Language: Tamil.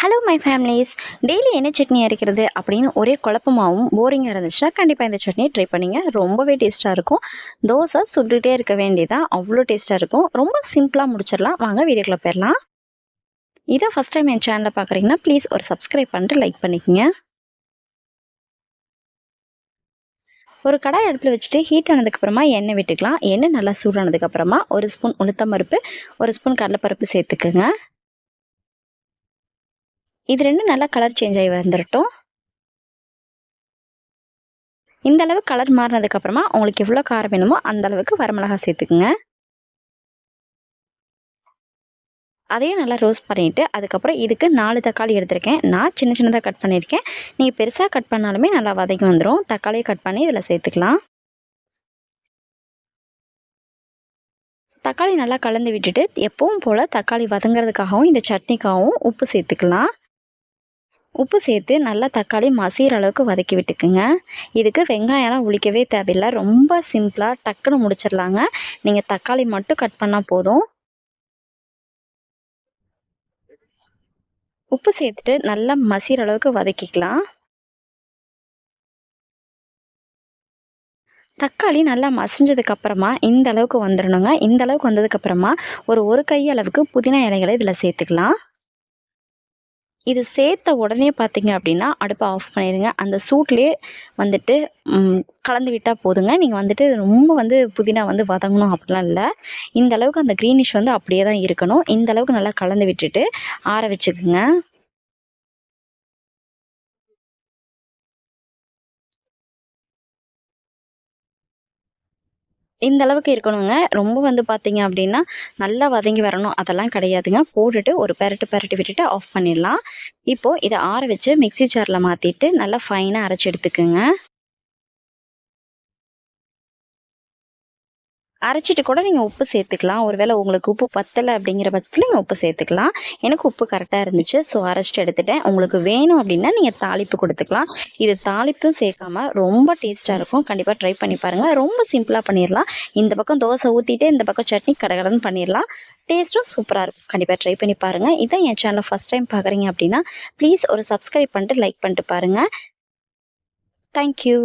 ஹலோ மை ஃபேமிலிஸ் டெய்லி என்ன சட்னி அரைக்கிறது அப்படின்னு ஒரே குழப்பமாகவும் போரிங்காக இருந்துச்சுன்னா கண்டிப்பாக இந்த சட்னியை ட்ரை பண்ணிங்க. ரொம்பவே டேஸ்ட்டாக இருக்கும். தோசை சுட்டுகிட்டே இருக்க வேண்டியதான் அவ்வளோ டேஸ்ட்டாக இருக்கும். ரொம்ப சிம்பிளாக முடிச்சிடலாம். வாங்க வீடியோக்குள்ளே போயிடலாம். இதை ஃபஸ்ட் டைம் என் சேனலில் பார்க்குறீங்கன்னா ப்ளீஸ் ஒரு சப்ஸ்கிரைப் பண்ணிட்டு லைக் பண்ணிக்கோங்க. ஒரு கடாய் அடுப்பில் வச்சுட்டு ஹீட் ஆனதுக்கப்புறமா எண்ணெய் விட்டுக்கலாம். எண்ணெய் நல்லா சூடானதுக்கப்புறமா ஒரு ஸ்பூன் உளுத்தம் பருப்பு ஒரு ஸ்பூன் கடலைப்பருப்பு சேர்த்துக்குங்க. இது ரெண்டும் நல்லா கலர் சேஞ்ச் ஆகி வந்துடட்டும் இந்த அளவு கலர் மாறினதுக்கப்புறமா உங்களுக்கு எவ்வளோ காரம் வேணுமோ அந்த அளவுக்கு வரமிளகா சேர்த்துக்குங்க. அதையும் நல்லா ரோஸ்ட் பண்ணிவிட்டு அதுக்கப்புறம் இதுக்கு நாலு தக்காளி எடுத்திருக்கேன். நான் சின்ன சின்னதாக கட் பண்ணியிருக்கேன். நீங்கள் பெருசாக கட் பண்ணாலுமே நல்லா வதக்கி வந்துடும் தக்காளியை கட் பண்ணி இதில் சேர்த்துக்கலாம். தக்காளி நல்லா கலந்து விட்டுட்டு எப்பவும் போல் தக்காளி வதங்கிறதுக்காகவும் இந்த சட்னிக்காகவும் உப்பு சேர்த்துக்கலாம். உப்பு சேர்த்து நல்லா தக்காளி மசிகிற அளவுக்கு வதக்கி விட்டுக்குங்க. இதுக்கு வெங்காயம்லாம் உளிக்கவே தேவையில்லை. ரொம்ப சிம்பிளாக டக்குன்னு முடிச்சிடலாங்க. நீங்கள் தக்காளி மட்டும் கட் பண்ணால் போதும். உப்பு சேர்த்துட்டு நல்லா மசிகிற அளவுக்கு வதக்கிக்கலாம். தக்காளி நல்லா மசிஞ்சதுக்கு அப்புறமா இந்த அளவுக்கு வந்துடணுங்க. இந்த அளவுக்கு வந்ததுக்கப்புறமா ஒரு ஒரு கை அளவுக்கு புதினா இலைகளை இதில் சேர்த்துக்கலாம். இது சேர்த்த உடனே பார்த்தீங்க அப்படின்னா அடுப்பை ஆஃப் பண்ணிடுங்க. அந்த சூட்லேயே வந்துட்டு கலந்து விட்டால் போதுங்க. நீங்கள் வந்துட்டு ரொம்ப வந்து புதினா வந்து வதங்கணும் அப்படிலாம் இல்லை. இந்த அளவுக்கு அந்த க்ரீனிஷ் வந்து அப்படியே தான் இருக்கணும். இந்த அளவுக்கு நல்லா கலந்து விட்டுட்டு ஆற வச்சுக்குங்க. இந்த அளவுக்கு இருக்கணுங்க. ரொம்ப வந்து பார்த்தீங்க அப்படின்னா நல்லா வதங்கி வரணும். அதெல்லாம் கிடையாதுங்க. போட்டுட்டு ஒரு பெரட்டு பெரட்டு விட்டுட்டு ஆஃப் பண்ணிடலாம். இப்போது இதை ஆற வச்சு மிக்சி ஜாரில் மாற்றிட்டு நல்லா ஃபைனாக அரைச்சி எடுத்துக்கோங்க. அரைச்சிட்டு கூட நீங்கள் உப்பு சேர்த்துக்கலாம். ஒருவேளை உங்களுக்கு உப்பு பத்தலை அப்படிங்கிற பட்சத்தில் நீங்கள் உப்பு சேர்த்துக்கலாம். எனக்கு உப்பு கரெக்டாக இருந்துச்சு. ஸோ அரைச்சிட்டு எடுத்துட்டேன். உங்களுக்கு வேணும் அப்படின்னா நீங்கள் தாளிப்பு கொடுத்துக்கலாம். இது தாளிப்பும் சேர்க்காம ரொம்ப டேஸ்ட்டாக இருக்கும். கண்டிப்பாக ட்ரை பண்ணி பாருங்கள் ரொம்ப சிம்பிளாக பண்ணிடலாம் இந்த பக்கம் தோசை ஊற்றிட்டு இந்த பக்கம் சட்னி கடகடன்னு பண்ணிடலாம் டேஸ்ட்டும் சூப்பராக இருக்கும். கண்டிப்பாக ட்ரை பண்ணி பாருங்கள் இதான் என் சேனலை ஃபஸ்ட் டைம் பார்க்குறீங்க அப்படின்னா ப்ளீஸ் ஒரு சப்ஸ்கிரைப் பண்ணிட்டு லைக் பண்ணிட்டு பாருங்கள் தேங்க்யூ